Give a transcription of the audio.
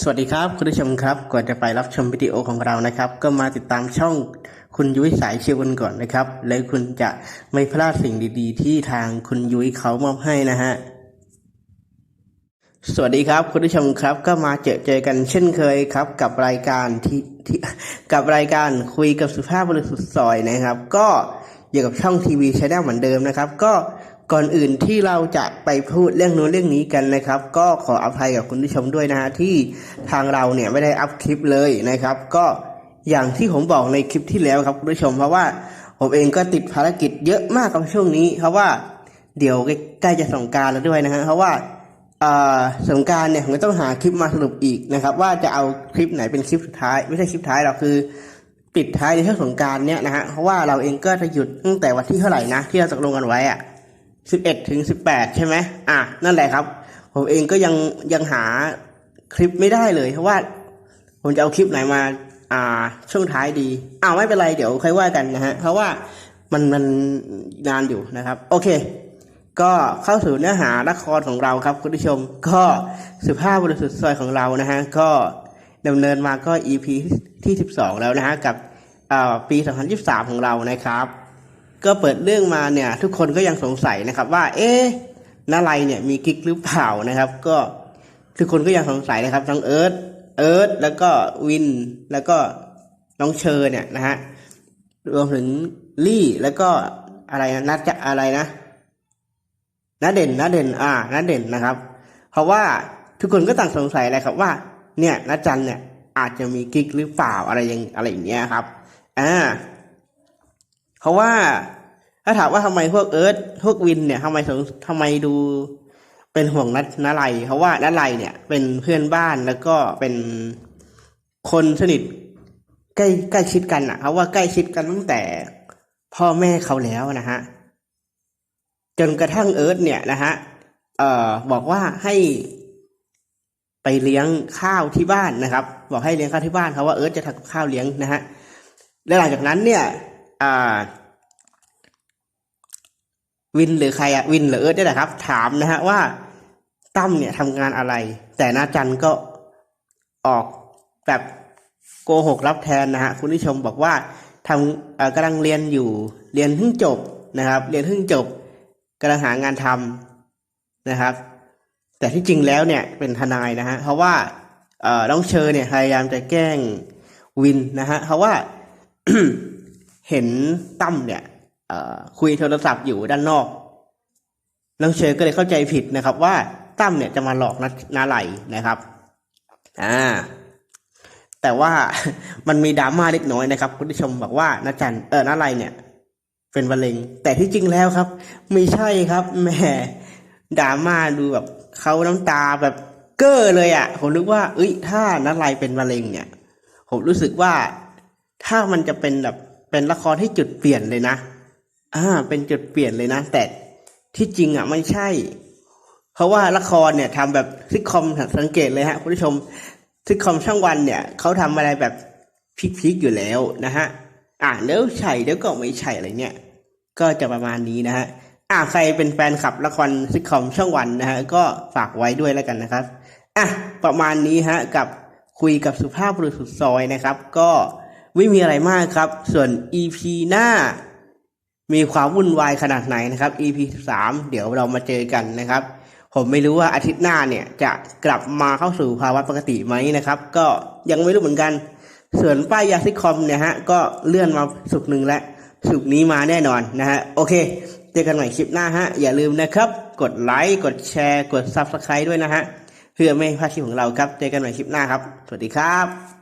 สวัสดีครับคุณผู้ชมครับก่อนจะไปรับชมวิดีโอของเรานะครับ ก็มาติดตามช่องคุณยุ้ยสายเชียวกันก่อนนะครับ แล้วคุณจะไม่พลาดสิ่งดีๆ ที่ทางคุณยุ้ยเขามอบให้นะฮะสวัสดีครับคุณผู้ชมครับก็มาเจอเจอกันเช่นเคยครับ กับรายการที่ที่กับรายการคุยกับสุภาพบุรุษสุดซอยนะครับ ก็อยู่กับช่องทีวีชแนลเหมือนเดิมนะครับ ก็ ก่อนอื่นที่เราจะไปพูดเรื่องนู้นเรื่องนี้กันนะครับ ก็ขออภัยกับคุณผู้ชมด้วยนะฮะที่ทางเราเนี่ยไม่ได้อัพคลิปเลยนะครับ ก็อย่างที่ผมบอกในคลิปที่แล้วครับคุณผู้ชม เพราะว่าผมเองก็ติดภารกิจเยอะมากกับช่วงนี้ เพราะว่าเดี๋ยวใกล้จะสงการแล้วด้วยนะฮะเพราะว่าสงการเนี่ยผมก็ต้องหาคลิปมาสรุปอีกนะครับ ว่าจะเอาคลิปไหนเป็นคลิปสุดท้าย ไม่ใช่คลิปท้ายหรอกคือ ปิดท้ายในเทศสงการเนี่ยนะฮะเพราะว่าเราเองก็จะหยุดตั้งแต่วันที่เท่าไหร่นะที่เราตกลงกันไว้อะ สิบเอ็ดถึงสิบแปดใช่ไหมอะนั่นแหละครับ ผมเองก็ยังยังหาคลิปไม่ได้เลยเพราะว่า ผมจะเอาคลิปไหนมา อ่า ช่วงท้ายดีอ้าวไม่เป็นไรเดี๋ยวค่อยว่ากันนะฮะเพราะว่ามันมันนานอยู่นะครับ โอเค ก็เข้าสู่เนื้อหาละครของเราครับคุณผู้ชม ก็สุภาพบุรุษสุดซอยของเรานะฮะก็ดำเนินมาก็ EP ที่ 12 แล้วนะฮะกับอ่าปี 2023 ของเรานะครับ ก็เปิดเรื่องมาเนี่ย ทุกคนก็ยังสงสัยนะครับ ว่า เอ๊ะนาไลเนี่ยมีกิ๊กหรือเปล่านะครับ ก็ทุกคนก็ยังสงสัยนะครับทั้งเอิร์ธเอิร์ธแล้วก็วินแล้วก็น้องเชอร์เนี่ยนะฮะรวมถึงลี่แล้วก็อะไรนะนัดจะอะไรนะนัดเด่นนัดเด่น อ่านัดเด่นนะครับ เพราะว่าทุกคนก็ต่างสงสัยเลยครับว่า เนี่ยนัดจันเนี่ยอาจจะมีกิ๊กหรือเปล่าอะไรย่างอะไรอย่างเงี้ยครับอ่า ราะว่าถ้าถามว่าทำไมพวกเอิร์ธพวกวินเนี่ยทำไมสงทำไมดูเป็นห่วงนัดนาไลเพราะว่านาไลเนี่ย เป็นเพื่อนบ้านแล้วก็เป็นคนสนิทใกล้ใกล้ชิดกันอะ เพราะว่าใกล้ชิดกันตั้งแต่พ่อแม่เขาแล้วนะฮะจนกระทั่งเอิร์ธเนี่ยนะฮะเอ่อบอกว่าให้ไปเลี้ยงข้าวที่บ้านนะครับ บอกให้เลี้ยงข้าวที่บ้านเขาว่าเอิร์ธจะทำข้าวเลี้ยงนะฮะแล้วหลังจากนั้นเนี่ย อ่า วินหรือใครอะวินหรือเอิร์ธเนี่ยแหละครับ ถามนะฮะว่าตั้มเนี่ยทำงานอะไร แต่นาจันก็ออกแบบโกหกรับแทนนะฮะคุณผู้ชมบอกว่าทำกำลังเรียนอยู่เรียนเพิ่งจบนะครับ เรียนเพิ่งจบกำลังหางานทำนะครับ แต่ที่จริงแล้วเนี่ยเป็นทนายนะฮะเพราะว่าน้องเชอร์เนี่ยพยายามจะแกล้งวินนะฮะเพราะว่า เห็นตั้มเนี่ยคุยโทรศัพท์อยู่ด้านนอกน้องเชอก็เลยเข้าใจผิดนะครับ ว่าตั้มเนี่ยจะมาหลอกนานาไหลนะครับอ่าแต่ว่ามันมีดราม่าเล็กน้อยนะครับ คุณผู้ชมบอกว่านาจันเออนาไหลเนี่ย เป็นมะเร็ง แต่ที่จริงแล้วครับ ไม่ใช่ครับแหมดราม่าดูแบบเขาน้ำตาแบบเก้อเลยอะ่ะ ผมนึกว่าเอ้ยถ้านาไหลเป็นมะเร็งเนี่ย ผมรู้สึกว่าถ้ามันจะเป็นแบบ เป็นละครที่จุดเปลี่ยนเลยนะ อ่า เป็นจุดเปลี่ยนเลยนะ แต่ที่จริงอะไม่ใช่ เพราะว่าละครเนี่ยทำแบบซิทคอมสังเกตเลยฮะคุณผู้ชมซิทคอมช่องวันเนี่ยเขาทำอะไรแบบพีคๆอยู่แล้วนะฮะ อ่าแล้วใช่แล้วก็ไม่ใช่อะไรเนี่ย ก็จะประมาณนี้นะฮะ อ่าใครเป็นแฟนคลับละครซิทคอมช่องวันนะฮะก็ฝากไว้ด้วยแล้วกันนะครับ อะประมาณนี้ฮะกับคุยกับสุภาพบุรุษสุดซอยนะครับ ก็ ไม่มีอะไรมากครับ ส่วน EP หน้า มีความวุ่นวายขนาดไหนนะครับ EP 13เดี๋ยวเรามาเจอกันนะครับ ผมไม่รู้ว่าอาทิตย์หน้าเนี่ยจะกลับมาเข้าสู่ภาวะปกติไหมนะครับ ก็ยังไม่รู้เหมือนกัน ส่วนป้ายยาซิคอมเนี่ยฮะก็เลื่อนมาสุกหนึ่งแล้วสุกนี้มาแน่นอนนะฮะโอเค เจอกันใหม่คลิปหน้าฮะอย่าลืมนะครับ กดไลค์กดแชร์ กด Subscribe ด้วยนะฮะเพื่อไม่ให้พลาดคลิปของเราครับ เจอกันใหม่คลิปหน้าครับ สวัสดีครับ